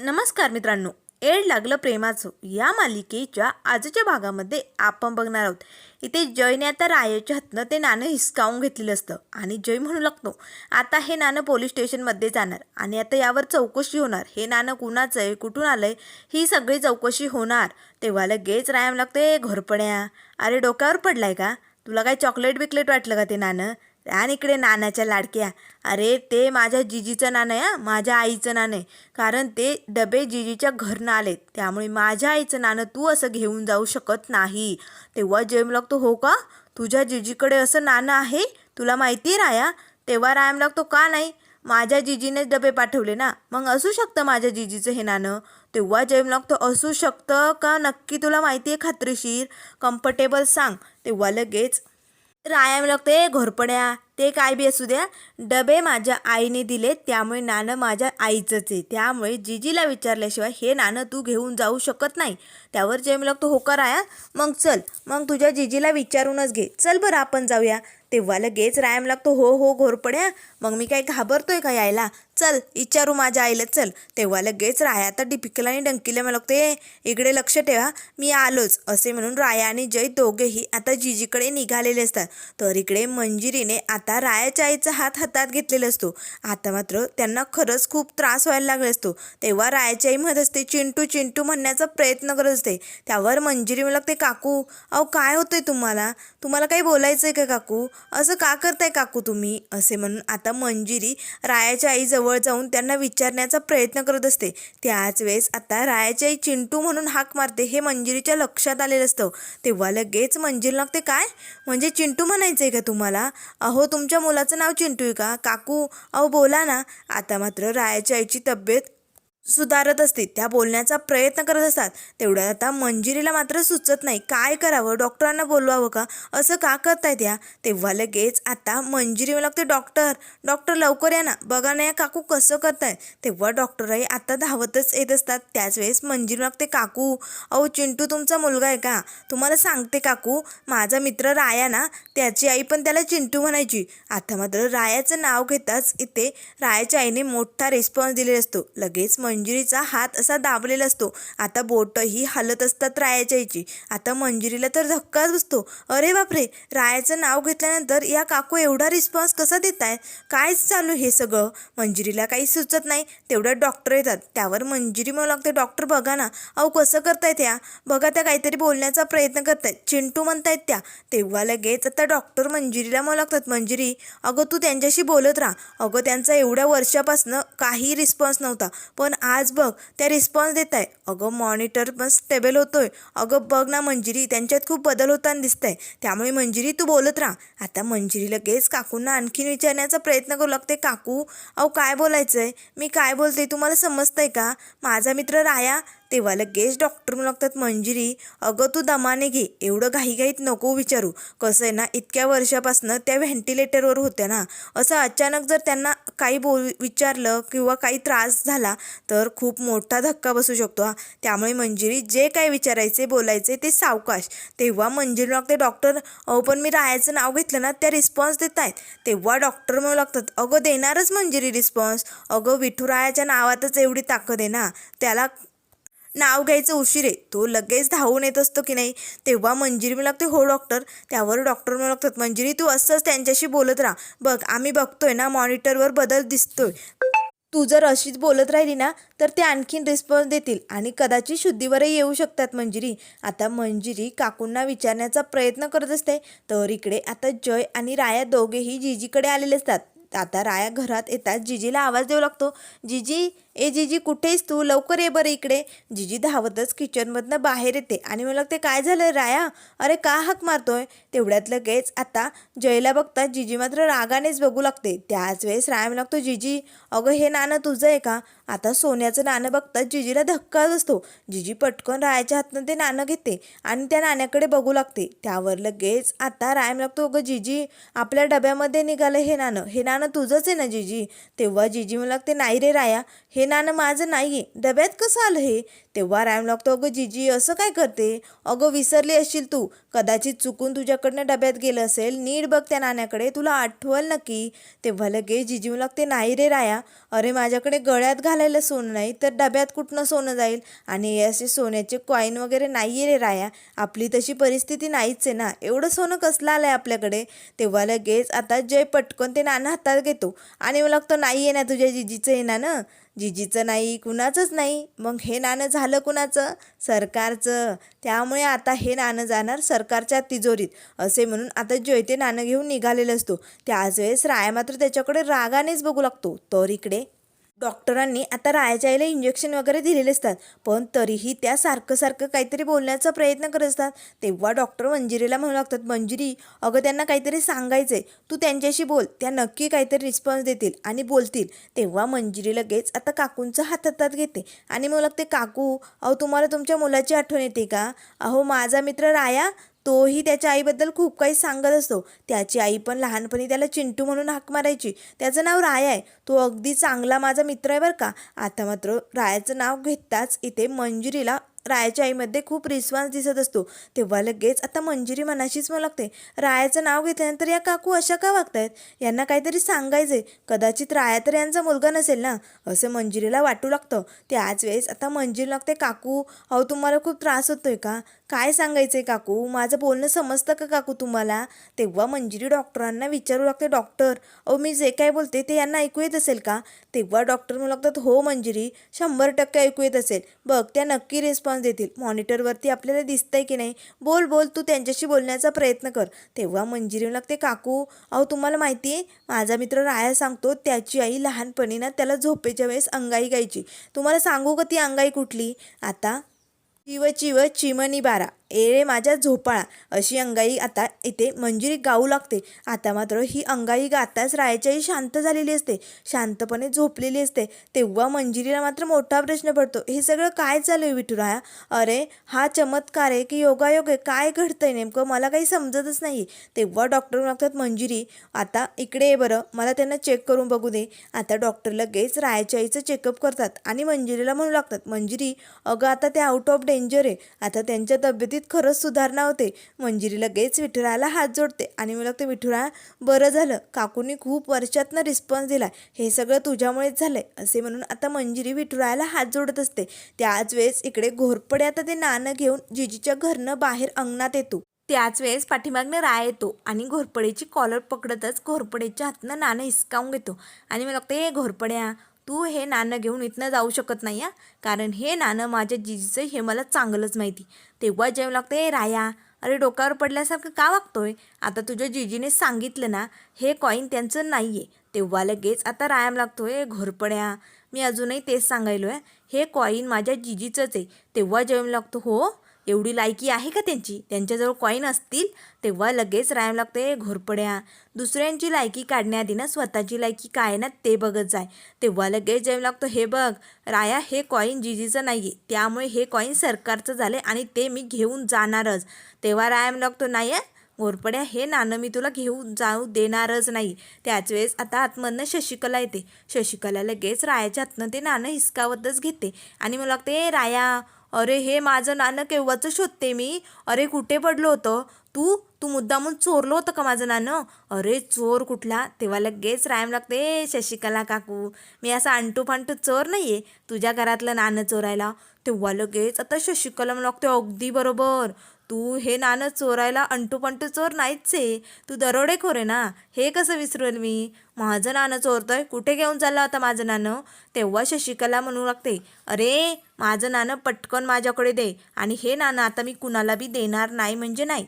नमस्कार मित्रांनो एड लागलं प्रेमाचं. या मालिकेच्या आजच्या भागामध्ये आपण बघणार आहोत. इथे जयने आता रायाच्या हातनं ते नाणं हिसकावून घेतलेलं असतं आणि जय म्हणू लागतो आता हे नाणं पोलीस स्टेशनमध्ये जाणार आणि आता यावर चौकशी होणार. हे नाणं कुणाचं आहे कुठून आलं आहे ही सगळी चौकशी होणार. तेव्हा लगेच रायाम लागते घोरपड्या अरे डोक्यावर पडलाय का? तुला काय चॉकलेट बिकलेट वाटलं का ते नाणं? आणि इकडे नाण्याच्या लाडक्या. अरे ते माझ्या जिजीचं नाणं आहे माझ्या आईचं नाणं आहे. कारण ते डबे जिजीच्या घरनं आलेत. त्यामुळे माझ्या आईचं नाणं तू असं घेऊन जाऊ शकत नाही. तेव्हा जेम लागतो हो का? तुझ्या जिजीकडे असं नाणं आहे? तुला माहिती आहे राया? तेव्हा रायम लागतो का नाही? माझ्या जिजीनेच डबे पाठवले ना? मग असू शकतं माझ्या जिजीचं हे नाणं? तेव्हा जेम लागतो असू शकतं का? नक्की तुला माहिती आहे खात्रीशीर? कम्फर्टेबल सांग. तेव्हा लगेच राया लागते घोरपड्या ते काय बी असू द्या. डबे माझ्या आईने दिले त्यामुळे नाणं माझ्या आईचंच आहे. त्यामुळे जिजीला विचारल्याशिवाय हे नाणं तू घेऊन जाऊ शकत नाही. त्यावर जेम लागतो हो का राया? मग चल मग तुझ्या जिजीला विचारूनच घे. चल बरं आपण जाऊया. तेव्हा लगेच रायाम लागतो हो हो घोरपड्या. मग मी काय घाबरतोय का यायला? चल विचारू माझ्या आईला चल. तेव्हा लगेच राया आता डिपिकल आणि डंकीला मला ते इकडे लक्ष ठेवा मी आलोच. असे म्हणून राया आणि जय दोघेही आता जिजीकडे निघालेले असतात. तर इकडे मंजिरीने आता रायाच्या आईचा हात हातात घेतलेला असतो. आता मात्र त्यांना खरंच खूप त्रास व्हायला लागला असतो. तेव्हा रायाची आई म्हणत असते चिंटू चिंटू म्हणण्याचा प्रयत्न करत असते. त्यावर मंजिरी मला ते काकू अहो काय होतंय तुम्हाला? तुम्हाला काही बोलायचं आहे का काकू? असं का करताय काकू तुम्ही? असे म्हणून आता मंजिरी रायाच्या आईजवळ जाऊन त्यांना विचारण्याचा प्रयत्न करत असते. त्याच वेळेस आता रायाची आई चिंटू म्हणून हाक मारते हे मंजिरीच्या लक्षात आलेलं असतं. तेव्हा लगेच मंजिर लागते काय? म्हणजे चिंटू म्हणायचं आहे का तुम्हाला? अहो तुमच्या मुलाचं नाव चिंटू आहे का? काकू अहो बोला ना. आता मात्र रायाच्या आईची तब्येत सुधारत असते त्या बोलण्याचा प्रयत्न करत असतात. तेवढ्यात आता मंजिरीला मात्र सुचत नाही काय करावं डॉक्टरांना बोलवावं का असं का करताय त्या तेव्हा लगेच आता मंजिरी लागते डॉक्टर. डॉक्टर लवकर या ना बघा ना या काकू कसं करताय तेव्हा डॉक्टरही आता धावतच येत असतात. त्याच वेळेस मंजिरी लागते काकू. अहो चिंटू तुमचा मुलगा आहे का? तुम्हाला सांगते काकू माझा मित्र राया ना त्याची आई पण त्याला चिंटू म्हणायची. आता मात्र रायाचं नाव घेताच इथे रायाच्या आईने मोठा रिस्पॉन्स दिलेला असतो. लगेच मंजिरीचा हात असा दाबलेला असतो. आता बोटही हलत असतात रायाच्या आईची आता मंजिरीला तर धक्काच बसतो. अरे बापरे! रायाचं नाव घेतल्यानंतर या काकू एवढा रिस्पॉन्स कसा देत आहे कायच चालू हे सगळं? मंजिरीला काही सुचत नाही. तेवढ्यात डॉक्टर येतात. त्यावर मंजिरी म्हणू लागते डॉक्टर बघा ना. अहो कसं करतायत त्या बघा त्या काहीतरी बोलण्याचा प्रयत्न करतायत. चिंटू म्हणतायत त्या. तेव्हा लगेच आता डॉक्टर मंजिरीला म्हणू लागतात मंजिरी अगं तू त्यांच्याशी बोलत राहा. अगं त्यांचा एवढ्या वर्षापासनं काही रिस्पॉन्स नव्हता. पण आज बघ त्या रिस्पॉन्स देत आहे अगं मॉनिटर पण स्टेबल होतोय. अगं बघ ना मंजिरी त्यांच्यात खूप बदल होताना दिसतंय. त्यामुळे मंजिरी तू बोलत राहा. आता मंजिरी लगेच काकूंना आणखीन विचारण्याचा प्रयत्न करू लागते. काकू अहो काय बोलायचं आहे मी काय बोलते? तुम्हाला समजतंय का? माझा मित्र राया तेव्हा लगेच डॉक्टर म्हणू लागतात मंजिरी अगं तू दमाने घे एवढं घाईघाईत नको विचारू. कसं आहे ना इतक्या वर्षापासनं त्या व्हेंटिलेटरवर होत्या ना. असं अचानक जर त्यांना काही बोल विचारलं किंवा काही त्रास झाला तर खूप मोठा धक्का बसू शकतो हा. त्यामुळे मंजिरी जे काय विचारायचे बोलायचे ते सावकाश. तेव्हा मंजिरी लागते डॉक्टर अहो पण मी रायाचं नाव घेतलं ना त्या रिस्पॉन्स देत आहेत तेव्हा डॉक्टर म्हणू लागतात अगं देणारच मंजिरी रिस्पॉन्स अगं विठुरायाच्या नावातच एवढी ताकद आहे ना. त्याला नाव घ्यायचं उशीर आहे. तो लगेच धावून येत असतो की नाही? तेव्हा मंजिरी मला लागते हो डॉक्टर त्यावर डॉक्टर मला लागतात मंजिरी तू असंच त्यांच्याशी बोलत राहा. बघ आम्ही बघतोय ना मॉनिटरवर बदल दिसतोय. तू जर अशीच बोलत राहिली ना तर ते आणखीन रिस्पॉन्स देतील आणि कदाचित शुद्धीवरही येऊ शकतात मंजिरी. आता मंजिरी काकूंना विचारण्याचा प्रयत्न करत असते तर इकडे आता जय आणि राया दोघेही जिजीकडे आलेले असतात. आता राया घरात येतात जिजीला आवाज देऊ लागतो. जिजी ए जिजी कुठेस तू? लवकर ये बरं इकडे. जिजी धावतच किचनमधनं बाहेर येते आणि मला ते काय झालं राया? अरे का हाक मारतोय? तेवढ्यात लगेच आता जयला बघतात जिजी मात्र रागानेच बघू लागते. त्याच वेळेस राया मला लागतो जिजी अगं हे नाणं तुझं आहे का? आता सोन्याचं नाणं बघतात जिजीला धक्काच असतो जिजी पटकन रायाच्या हातनं ते नाणं घेते आणि त्या नाण्याकडे बघू लागते. त्यावर लगेच आता रायम लागतो अगं जिजी आपल्या डब्यामध्ये निघालं हे नाणं. हे नाणं तुझंच आहे ना जिजी? तेव्हा जिजी मला लागते नाही रे राया हे नाणं माझं नाही आहे डब्यात कसं आलं हे? तेव्हा राम लागतो अगं जिजी असं काय करते? अगं विसरली असशील तू. कदाचित चुकून तुझ्याकडनं डब्यात गेलं असेल. नीट बघ त्या नाण्याकडे तुला आठवल नक्की? तेव्हा लगेच जिजी म्हणू लागते नाही रे राया. अरे माझ्याकडे गळ्यात घालायला सोनं नाही तर डब्यात कुठनं सोनं जाईल? आणि हे असे सोन्याचे कॉईन वगैरे नाही आहे रे राया. आपली तशी परिस्थिती नाहीच आहे ना. एवढं सोनं कसलं आलं आहे आपल्याकडे? तेव्हा लगेच आता जय पटकन ते नाणं हातात घेतो. आणि मला लागतं नाही आहे ना तुझ्या जिजीचं हे नाणं. जिजीचं नाही कुणाचंच नाही. मग हे नाणं झालं कुणाचं? सरकारचं. त्यामुळे आता हे नाणं जाणार सरकारच्या तिजोरीत. असे म्हणून आता जय ते नाणं घेऊन निघालेलं असतो. त्याच वेळेस राया मात्र त्याच्याकडे रागानेच बघू लागतो. तर इकडे डॉक्टरांनी आता रायाच्या आईला इंजेक्शन वगैरे दिलेले असतात. पण तरीही त्या सारखं सारखं काहीतरी बोलण्याचा प्रयत्न करत असतात. तेव्हा डॉक्टर मंजिरीला म्हणू लागतात मंजिरी अगं त्यांना काहीतरी सांगायचंय. तू त्यांच्याशी बोल. त्या नक्की काहीतरी रिस्पॉन्स देतील आणि बोलतील. तेव्हा मंजिरी लगेच आता काकूंचा हात हातात घेते आणि म्हणू लागते काकू अहो तुम्हाला तुमच्या मुलाची आठवण येते का? अहो माझा मित्र राया तोही त्याच्या आईबद्दल खूप काही सांगत असतो. त्याची आई पण लहानपणी त्याला चिंटू म्हणून हाक मारायची. त्याचं नाव राया आहे. तो अगदी चांगला माझा मित्र आहे बरं का. आता मात्र रायाचं नाव घेताच इथे मंजुरीला रायाच्या आईमध्ये खूप रिस्पॉन्स दिसत असतो. तेव्हा लगेच आता मंजिरी मनाशीच मग लागते. रायाचं नाव घेतल्यानंतर या काकू अशा का वागतायत? यांना काहीतरी सांगायचे कदाचित राया तर यांचा मुलगा नसेल ना? असं मंजिरीला वाटू लागतं. त्याच वेळेस आता मंजिरी लागते काकू अहो तुम्हाला खूप त्रास होतोय का? काय सांगायचंय काकू? माझं बोलणं समजतं का काकू तुम्हाला? तेव्हा मंजिरी डॉक्टरांना विचारू लागते डॉक्टर अहो मी जे काय बोलते ते यांना ऐकू येत असेल का? तेव्हा डॉक्टर म्हणू लागतात हो मंजिरी शंभर टक्के ऐकू येत असेल. बघ त्या नक्की रिस्पॉन्स देतील. मॉनिटरवरती आपल्याला दिसतंय की नाही? बोल बोल तू त्यांच्याशी बोलण्याचा प्रयत्न कर. तेव्हा मंजिरी लागते काकू अहो तुम्हाला माहिती आहे माझा मित्र राया सांगतो त्याची आई लहानपणी ना त्याला झोपेच्या वेळेस अंगाई गायची. तुम्हाला सांगू का ती अंगाई कुठली? आता चिव चिव चिमणी बारा. ए रे माझ्या झोपाळा. अशी अंगाई आता इथे मंजिरी गाऊ लागते. आता मात्र ही अंगाई गाताच रायाच्याही शांत झालेली असते. शांतपणे झोपलेली असते. तेव्हा मंजिरीला मात्र मोठा प्रश्न पडतो. हे सगळं काय चालू आहे विठुराया? अरे हा चमत्कार आहे की योगायोग आहे? काय घडतंय नेमकं? मला काही समजतच नाही तेव्हा डॉक्टर लागतात मंजिरी आता इकडे ये बरं. मला त्यांना चेक करून बघू दे. आता डॉक्टर लगेच रायाच्या आईचं चेकअप करतात आणि मंजिरीला म्हणू लागतात मंजिरी अगं आता ते आउट ऑफ डेंजर आहे. आता त्यांच्या तब्येती स्थितीत खरंच सुधारणा होते. मंजिरी लगेच विठुराला हात जोडते आणि मग लागते विठुरा बरं झालं. काकूंनी खूप वर्षातनं रिस्पॉन्स दिला हे सगळं तुझ्यामुळेच झालंय. असे म्हणून आता मंजिरी विठुराला हात जोडत असते. त्याच वेळेस इकडे घोरपडे आता ते नाणं घेऊन जिजीच्या घरनं बाहेर अंगणात येतो. त्याच वेळेस पाठीमागनं राय येतो आणि घोरपडेची कॉलर पकडतच घोरपडेच्या हातनं नाणं हिसकावून घेतो. आणि मला लागतं हे घोरपड्या तू हे नाणं घेऊन इथनं जाऊ शकत नाही हा? कारण हे नाणं माझ्या जिजीचं हे मला चांगलंच माहिती. तेव्हा जेव लागतं हे राया अरे डोक्यावर पडल्यासारखं का वागतोय? आता तुझ्या जिजीने सांगितलं ना हे कॉईन त्यांचं नाही आहे तेव्हा लगेच आता रायाम लागतोय घोरपड्या मी अजूनही तेच सांगायलो आहे हे कॉईन माझ्या जिजीचंच आहे. तेव्हा जेवण लागतो हो? एवढी लायकी आहे का त्यांची? त्यांच्याजवळ कॉईन असतील तेव्हा लगेच राहायला लागते घोरपड्या. दुसऱ्यांची लायकी काढण्याआधी ना स्वतःची लायकी काय आहे ना ते बघत जाय. तेव्हा लगेच जायला लागतो हे बघ राया हे कॉईन जिजीचं नाही आहे त्यामुळे हे कॉईन सरकारचं झालं आणि ते मी घेऊन जाणारच. तेव्हा रायाम लागतो नाही आहे घोरपड्या हे नाणं मी तुला घेऊन जाऊ देणारच नाही. त्याच वेळेस आता आतमधनं शशिकला येते. शशिकला लगेच रायाच्या हातनं ते नाणं हिसकावतच घेते. आणि मला लागते राया अरे हे माझं नाणं केव्हाचं शोधते मी? अरे कुठे पडलं होतं? तू? तू मुद्दामून चोरलं होतं का माझं नाणं? अरे चोर कुठला? तेव्हा लगेच रायम लागते शशिकला काकू मी असा अंटू फांटू चोर नाही आहे तुझ्या घरातलं नाणं चोरायला. तेव्हा लगेच आता शशिकला लागते अगदी बरोबर. तू हे नाणं चोरायला अंटूपंटू चोर नाहीच आहे. तू दरोडेखोर आहे ना? हे कसं विसरेल मी? माझं नाणं चोरतोय कुठे घेऊन चाललं आता माझं नाणं? तेव्हा शशिकला म्हणू लागते अरे माझं नाणं पटकन माझ्याकडे दे आणि हे नाणं आता मी कुणाला बी देणार नाही म्हणजे नाही.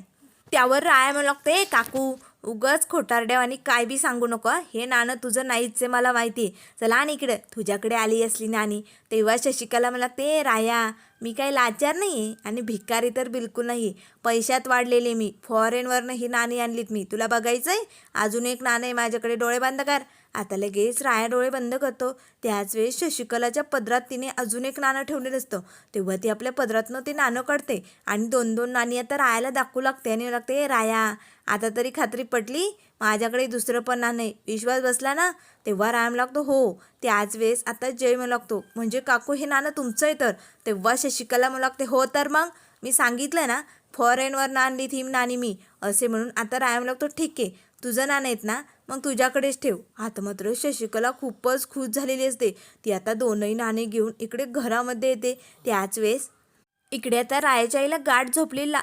त्यावर राया म्हणू लागते काकू उगाच खोटारड्याव आणि काय बी सांगू नको हे. नाणं तुझं नाहीच आहे मला माहिती. आहे चला आणि इकडे. तुझ्याकडे आली असली नाणी. तेव्हा शशिकला मला ते राया मी काही लाचार नाही आहे आणि भिकारी तर बिलकुल नाही आहे पैशात वाढलेले मी. फॉरेनवरनं ही नाणी आणलीत मी. तुला बघायचं आहे अजून एक नाणं आहे माझ्याकडे. डोळे बंद कर. आता लगेच राया डोळे बंद करतो. त्याच वेळेस शशिकलाच्या पदरात तिने अजून एक नाणं ठेवलेलं असतं. तेव्हा ती आपल्या पदरातनं ते नाणं काढते. आणि दोन दोन नाणी आता रायाला दाखवू लागते आणि लागते राया आता तरी खात्री पटली माझ्याकडे दुसरं पण नाणं आहे विश्वास बसला ना? तेव्हा राम लागतो हो. त्याच वेळेस आता जय म्हणू लागतो. म्हणजे काकू हे नाणं तुमचं आहे तर. तेव्हा शशिकला म्हणू लागते हो तर मग? मी सांगितलं ना फॉरेनवर नाणली थीम नाणी मी. असे म्हणून आता राम लागतो ठीक आहे. तुझं नाणं आहेत ना? मग तुझ्याकडेच ठेव. आता मात्र शशिकला खूपच खुश झालेली असते. ती आता दोनही नाणे घेऊन इकडे घरामध्ये येते. त्याच वेळेस इकडे आता रायाच्या आईला गाठ झोपलेला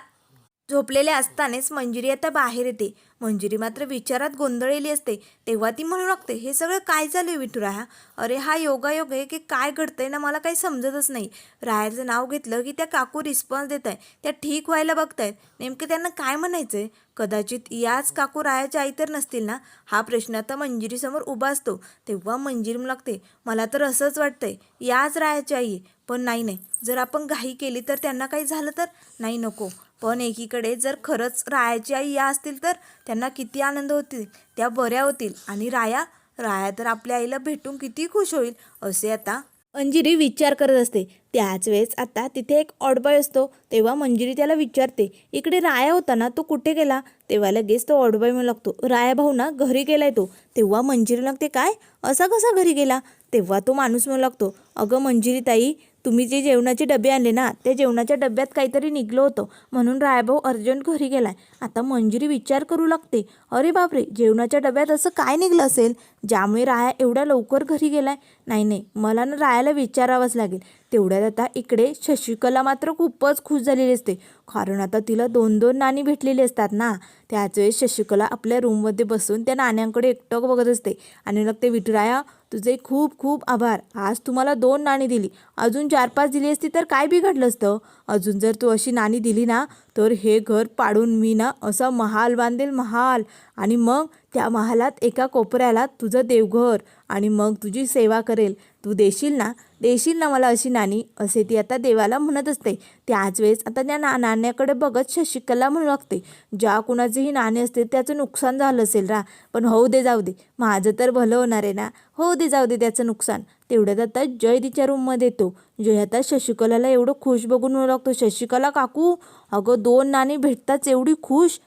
झोपलेले असतानाच मंजिरी आता बाहेर येते. मंजिरी मात्र विचारात गोंधळलेली असते. तेव्हा ती म्हणू लागते हे सगळं काय चालू आहे विठुराया अरे हा योगायोग आहे की काय घडतंय ना मला काही समजतच नाही. रायाचं नाव घेतलं की त्या काकू रिस्पॉन्स देत आहे त्या ठीक व्हायला बघतायत. नेमकं त्यांना काय म्हणायचं आहे कदाचित याच काकू रायाच्या आई तर नसतील ना? हा प्रश्न आता मंजिरीसमोर उभा असतो. तेव्हा मंजिरी लागते मला तर असंच वाटतंय याच रायाची आई आहे. पण नाही नाही. जर आपण घाई केली तर त्यांना काही झालं तर? नाही नको. पण एकीकडे जर खरंच रायाची आई या असतील तर त्यांना किती आनंद होतील त्या बऱ्या होतील. आणि राया राया तर आपल्या आईला भेटून किती खुश होईल असे आता अंजिरी विचार करत असते. त्याच वेळेस आता तिथे एक ऑडबॉय असतो तेव्हा मंजिरी त्याला विचारते इकडे राया होता ना तो कुठे गेला? तेव्हा लगेच तो ऑडबॉय म्हणू लागतो राया भाऊ ना घरी गेलाय तो. तेव्हा मंजिरी लागते काय? असा कसा घरी गेला? तेव्हा तो माणूस म्हणू लागतो अगं मंजिरी ताई तुम्ही जे जेवणाचे डबे आणले ना त्या जेवणाच्या डब्यात काहीतरी निघलं होतं. म्हणून रायभाऊ अर्जंट घरी गेलाय. आता मंजुरी विचार करू लागते. अरे बापरे जेवणाच्या डब्यात असं काय निघलं असेल? ज्यामुळे राया एवढ्या लवकर घरी गेलाय. नाही नाही मला ना रायाला विचारावंच लागेल. तेवढ्यात आता इकडे शशिकला मात्र खूपच खुश झालेली असते. कारण आता तिला दोन दोन नाणी भेटलेली असतात ना. त्याच वेळेस शशिकला आपल्या रूममध्ये बसून त्या नाण्यांकडे एकटक बघत असते. आणि मग ते विठुराया तुझे खूप खूप आभार. आज तुम्हाला दोन नाणी दिली. अजून चार पाच दिली असती तर काय बिघडलं असतं? अजून जर तू अशी नाणी दिली ना तर हे घर पाडून मी ना असा महाल बांधेल महाल. आणि मग त्या महालात एका कोपऱ्याला तुझं देवघर. आणि मग तुझी सेवा करेल. तू देशील ना? देशील ना मला अशी नाणी असे ती आता देवाला म्हणत असते. त्याच वेळेस आता त्या ना नाण्याकडे बघत शशिकला म्हणू लागते ज्या कुणाचेही नाणे असते त्याचं नुकसान झालं असेल रा पण होऊ दे जाऊ दे माझं तर भलं होणार आहे ना होऊ दे जाऊ दे त्याचं नुकसान. तेवढ्यात आता जय तिच्या रूममध्ये येतो. जय आता शशिकलाला एवढं खुश बघून म्हणू लागतो शशिकला काकू अगं दोन नाणी भेटताच एवढी खुश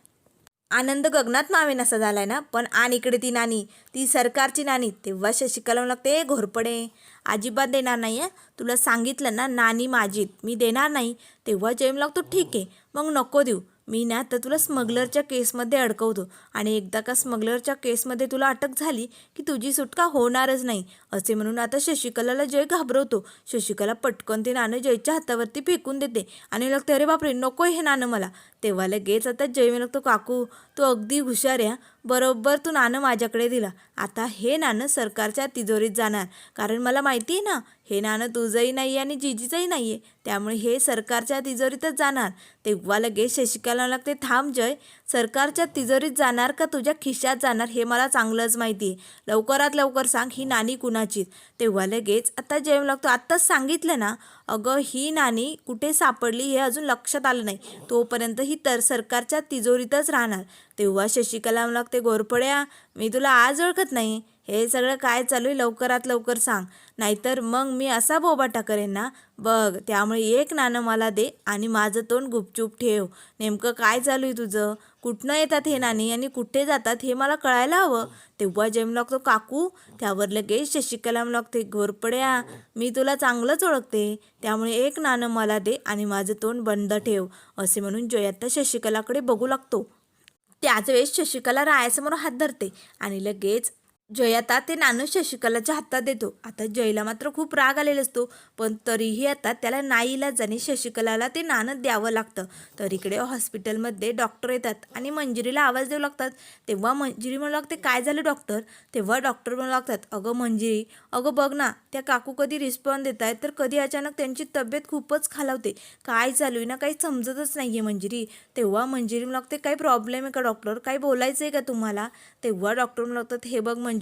आनंद गगनात मावेनासा झालाय ना? पण आण इकडे ती नाणी ती सरकारची नाणी तेव्हा शशिकला म्हणू लागते घोरपडे. अजिबात देणार नाही आहे तुला सांगितलं ना नाणी माझीत मी देणार नाही. तेव्हा जयम लागतो ठीक आहे. मग नको देऊ. मी ना तर तुला स्मगलरच्या केसमध्ये अडकवतो आणि एकदा का स्मगलरच्या केसमध्ये तुला अटक झाली की तुझी सुटका होणारच नाही असे म्हणून आता शशिकलाला जय घाबरवतो. शशिकला पटकन ते नाणं जयच्या हातावरती फेकून देते आणि लागतं अरे बापरे नको हे नाणं मला. तेव्हा लगेच आता जय मी लागतो काकू तू अगदी हुशार आहे बरोबर तू नाणं माझ्याकडे दिलं. आता हे नाणं सरकारच्या तिजोरीत जाणार. कारण मला माहिती आहे ना हे नाणं तुझंही नाही आहे आणि जिजीचंही नाही आहे त्यामुळे हे सरकारच्या तिजोरीतच जाणार. तेव्हा लगेच शशिकला लागते थांब जय सरकारच्या तिजोरीत जाणार का तुझ्या खिशात जाणार हे मला चांगलंच माहिती. आहे लवकरात लवकर सांग ही नाणी कुणाची तेव्हा लगेच आता जय लागतो. आत्ताच सांगितलं ना अगं ही नाणी कुठे सापडली हे अजून लक्षात आलं नाही. तोपर्यंत ही तर सरकारच्या तिजोरीतच राहणार. तेव्हा शशिकला लागते गोरपड्या मी तुला आज ओळखत नाही. हे सगळं काय चालू आहे लवकरात लवकर सांग. नाहीतर मग मी असा बोबाटा करेन ना. बघ त्यामुळे एक नाणं मला दे आणि माझं तोंड गुपचूप ठेव. नेमकं काय चालू आहे तुझं? कुठनं येतात हे नाणी आणि कुठे जातात हे मला कळायला हवं. तेव्हा जेम लागतो काकू त्यावर लगेच शशिकला लागते घोरपड्या मी तुला चांगलंच ओळखते. त्यामुळे एक नाणं मला दे आणि माझं तोंड बंद ठेव असे म्हणून जय शशिकलाकडे बघू लागतो. त्याच वेळेस शशिकला रायासमोर हात धरते आणि लगेच जय आता ते नाणं शशिकलाच्या हातात देतो. आता जयला मात्र खूप राग आलेला असतो. पण तरीही आता त्याला नाईला जाणे शशिकलाला ते नाणं द्यावं लागतं. तर इकडे हॉस्पिटलमध्ये डॉक्टर येतात आणि मंजिरीला आवाज देऊ लागतात. तेव्हा मंजिरी म्हणू लागते काय झालं डॉक्टर? तेव्हा डॉक्टर म्हणू लागतात अगं मंजिरी अगं बघ ना त्या काकू कधी रिस्पॉन्स देत आहेत तर कधी अचानक त्यांची तब्येत खूपच खालावते. काय चालू आहे ना काही समजतच नाही आहे मंजिरी. तेव्हा मंजिरी म्हणू लागते काही प्रॉब्लेम आहे का डॉक्टर? काही बोलायचं आहे का तुम्हाला? तेव्हा डॉक्टर म्हणू लागतात हे बघ मंजिरी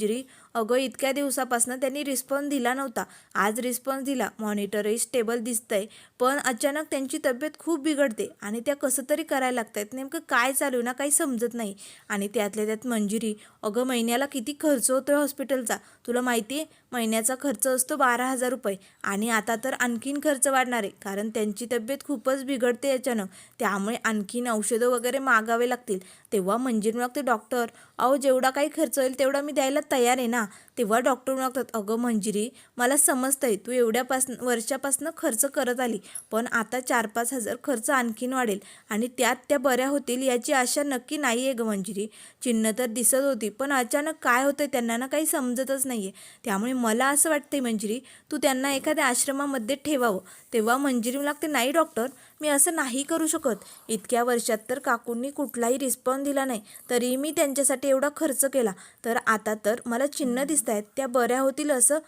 अगं इतक्या दिवसापासून त्यांनी रिस्पॉन्स दिला नव्हता. आज रिस्पॉन्स दिला. मॉनिटरही स्टेबल दिसतंय. पण अचानक त्यांची तब्येत खूप बिघडते आणि त्या कसं तरी करायला लागत आहेत नेमकं काय चालू आहे ना काही समजत नाही. आणि त्यातल्या त्यात मंजिरी. अगं महिन्याला किती खर्च होतो आहे हॉस्पिटलचा तुला माहिती आहे महिन्याचा खर्च असतो बारा हजार रुपये. आणि आता तर आणखीन खर्च वाढणार आहे. कारण त्यांची तब्येत खूपच बिघडते याच्यानं. त्यामुळे आणखीन औषधं वगैरे मागावे लागतील. तेव्हा मंजिरी मग लागते डॉक्टर अहो जेवढा काही खर्च होईल तेवढा मी द्यायला तयार आहे ना. तेव्हा डॉक्टर म्हणतात लागतात अगं मंजिरी मला समजतंय तू एवढ्यापासून वर्षापासून खर्च करत आली पण आता चार पाच हजार खर्च आणखीन वाढेल आणि त्यात त्या बऱ्या होतील याची आशा नक्की नाही आहे गं मंजिरी. चिन्ह तर दिसत होती पण अचानक काय होतंय त्यांना ना काही समजतच नाही आहे त्यामुळे मला असं वाटतंय मंजिरी तू त्यांना एखाद्या आश्रमामध्ये ठेवावं. तेव्हा मंजिरी लागते नाही डॉक्टर मी असं नाही करू शकत. इतक्या वर्षात तर काकूंनी कुठलाही रिस्पॉन्स दिला नाही तरीही मी त्यांच्यासाठी एवढा खर्च केला. तर आता तर मला चिन्ह दिसत आहेत त्या बऱ्या होतील असं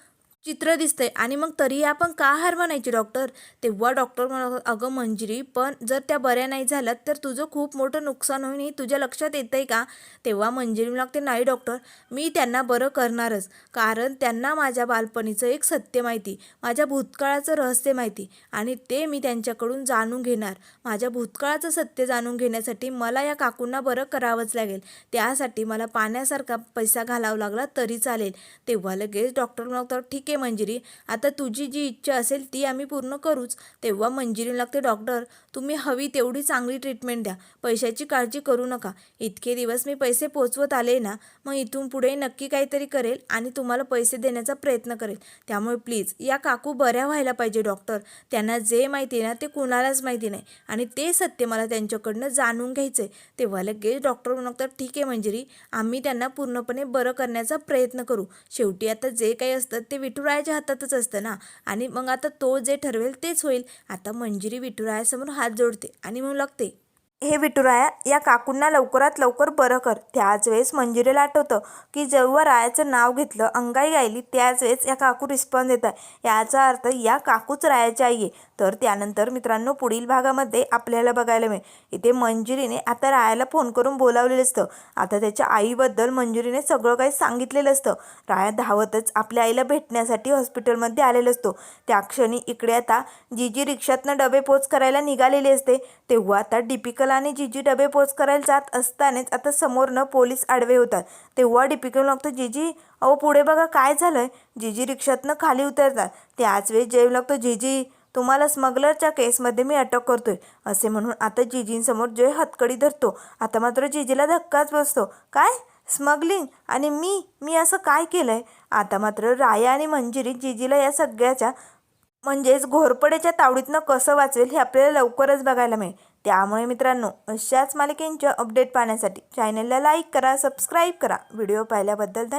चित्र दिसतंय. आणि मग तरी आपण का हार म्हणायची डॉक्टर तेव्हा डॉक्टर म्हणा अगं मंजिरी पण जर त्या बऱ्या नाही झाल्यात तर तुझं खूप मोठं नुकसान होईल हे तुझ्या लक्षात येतंय का? तेव्हा मंजिरी लागते नाही डॉक्टर मी त्यांना बरं करणारच. कारण त्यांना माझ्या बालपणीचं एक सत्य माहिती माझ्या भूतकाळाचं रहस्य माहिती. आणि ते मी त्यांच्याकडून जाणून घेणार. माझ्या भूतकाळाचं सत्य जाणून घेण्यासाठी मला या काकूंना बरं करावंच लागेल. त्यासाठी मला पाण्यासारखा पैसा घालावा लागला तरी चालेल. तेव्हा लगेच डॉक्टर म्हणतात ठीक ठीक आहे मंजिरी. आता तुझी जी इच्छा असेल ती आम्ही पूर्ण करूच. तेव्हा मंजिरी लागते डॉक्टर. तुम्ही हवी तेवढी चांगली ट्रीटमेंट द्या. पैशाची काळजी करू नका. इतके दिवस मी पैसे पोचवत आले ना मग इथून पुढे नक्की काहीतरी करेल आणि तुम्हाला पैसे देण्याचा प्रयत्न करेल. त्यामुळे प्लीज या काकू बऱ्या व्हायला पाहिजे डॉक्टर. त्यांना जे माहिती आहे ना ते कुणालाच माहिती नाही. आणि ते सत्य मला त्यांच्याकडनं जाणून घ्यायचं आहे तेव्हा लगेच डॉक्टर म्हणतात ठीक आहे मंजिरी. आम्ही त्यांना पूर्णपणे बरं करण्याचा प्रयत्न करू. शेवटी आता जे काही असतं ते विठुरायाच्या हातातच असतं ना. आणि मग आता तो जे ठरवेल तेच होईल. आता मंजिरी विठुरायासमोर हात जोडते आणि म्हणू लागते. हे विठुराया या काकूंना लवकरात लवकर बरं कर. त्याच वेळेस मंजुरीला आठवतं की जेव्हा रायाचं नाव घेतलं अंगाई गायली त्याच वेळेस या काकू रिस्पॉन्स देत आहे याचा अर्थ या काकूच रायाची आई आहे. तर त्यानंतर मित्रांनो पुढील भागामध्ये आपल्याला बघायला मिळेल. इथे मंजुरीने आता रायाला फोन करून बोलावलेलं असतं. आता त्याच्या आईबद्दल मंजुरीने सगळं काही सांगितलेलं असतं. राया धावतच आपल्या आईला भेटण्यासाठी हॉस्पिटलमध्ये आलेला असतो. त्या क्षणी इकडे आता जी जी रिक्षातनं डबे पोच करायला निघालेली असते. तेव्हा आता डिपिकल आणि जीजी डबे पोच करायला जात असतानाच आता समोरनं पोलीस आडवे होतात. तेव्हा डिपिकल लागतो जीजी अहो पुढे बघा काय झालंय. जीजी रिक्षातनं खाली उतरतात. त्याच वेळेस जेव लागतो जीजी तुम्हाला स्मगलरच्या केसमध्ये मी अटक करतोय. असे म्हणून आता जिजींसमोर जय हतकडी धरतो. आता मात्र जिजीला धक्काच बसतो. काय? स्मगलिंग? आणि मी? मी असं काय केलंय? आता मात्र राया आणि मंजिरी जिजीला या सगळ्याच्या म्हणजेच घोरपडेच्या तावडीतनं कसं वाचवेल हे आपल्याला लवकरच बघायला मिळेल. त्यामुळे मित्रांनो अशाच मालिकेंच्या अपडेट पाहण्यासाठी चॅनलला लाईक करा सबस्क्राईब करा. व्हिडिओ पाहिल्याबद्दल धन्यवाद.